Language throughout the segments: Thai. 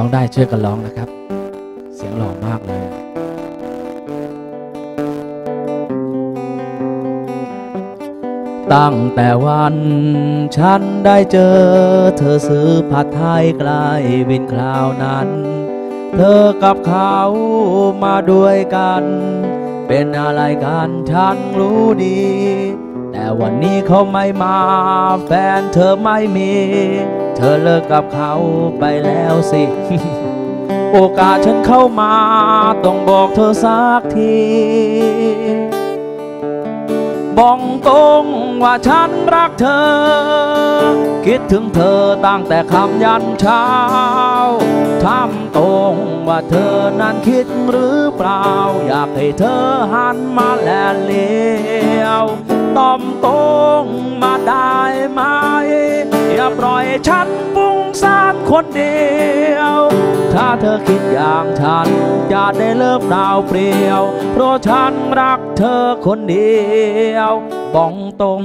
ร้องได้ช่วยกันร้องนะครับ เสียงหล่อมากเลยตั้งแต่วันฉันได้เจอ เธอซื้อผัดไทยใกล้บินคราวนั้น เธอกับเขามาด้วยกัน เป็นอะไรกันฉันรู้ดี แต่วันนี้เขาไม่มา แฟนเธอไม่มี เธอเลิกกับเขาไปแล้วสิ โอกาสฉันเข้ามา ต้องบอกเธอสักทีบอกตรงว่าฉันรักเธอ คิดถึงเธอตั้งแต่คำยันเช้าทำตรงว่าเธอนั้นคิดหรือเปล่า อยากให้เธอหันมาแลเลี้ยวตอมตรงมาได้ไหม อย่าปล่อยฉันฟุ้งซ่านคนเดียว ถ้าเธอคิดอย่างฉันจะได้เลิกดาวเปลี่ยว เพราะฉันรักเธอคนเดียวบ้องตรง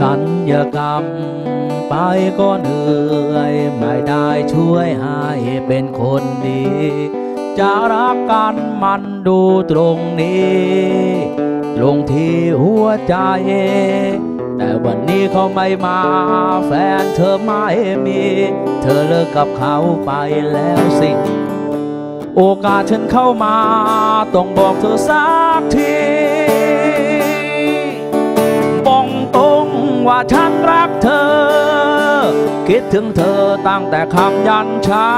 สัญญกรรม ไปก็เหนื่อยไม่ได้ช่วยให้เป็นคนดี จะรักกันมันดูตรงนี้ ลงที่หัวใจ แต่วันนี้เขาไม่มาแฟนเธอไม่มี เธอเลิกกับเขาไปแล้วสิโอกาสฉันเข้ามา ต้องบอกเธอสักที ว่าฉันรักเธอ คิดถึงเธอตั้งแต่คำยันเช้า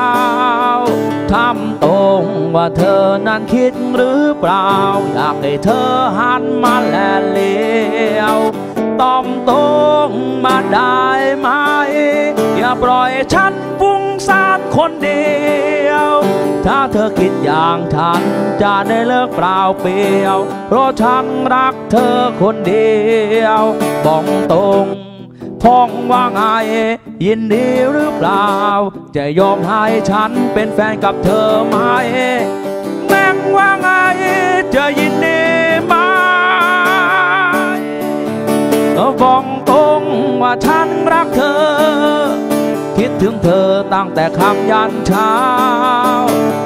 ทำตรงว่าเธอนั้นคิดหรือเปล่า อยากให้เธอหันมาแลเลี้ยวต้อมตรงมาได้ไหม อย่าปล่อยฉันฟุ้งซ่านคนเดียว ถ้าเธอคิดอย่างฉันจะได้เลิกเปล่าเปลี่ยว เพราะฉันรักเธอคนเดียวบอกตรงพ้องว่าไง ยินดีหรือเปล่า จะยอมให้ฉันเป็นแฟนกับเธอไหม แม่งว่าไง จะยินดีไหมก็บอกตรงว่าฉันรักเธอ ถึงเธอตั้งแต่คำยันเช้า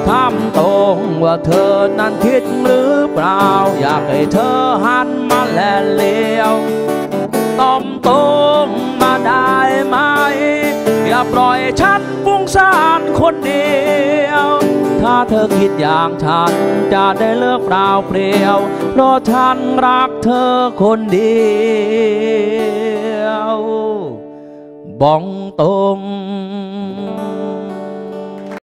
ทำตรงว่าเธอนั้นคิดหรือเปล่า อยากให้เธอหันมาแลเลี้ยวตอมตรงมาได้ไหม อย่าปล่อยฉันฟุ้งซ่านคนเดียว ถ้าเธอคิดอย่างฉันจะได้เลิกเปล่าเปลี่ยว เพราะฉันรักเธอคนเดียว บ้องตรง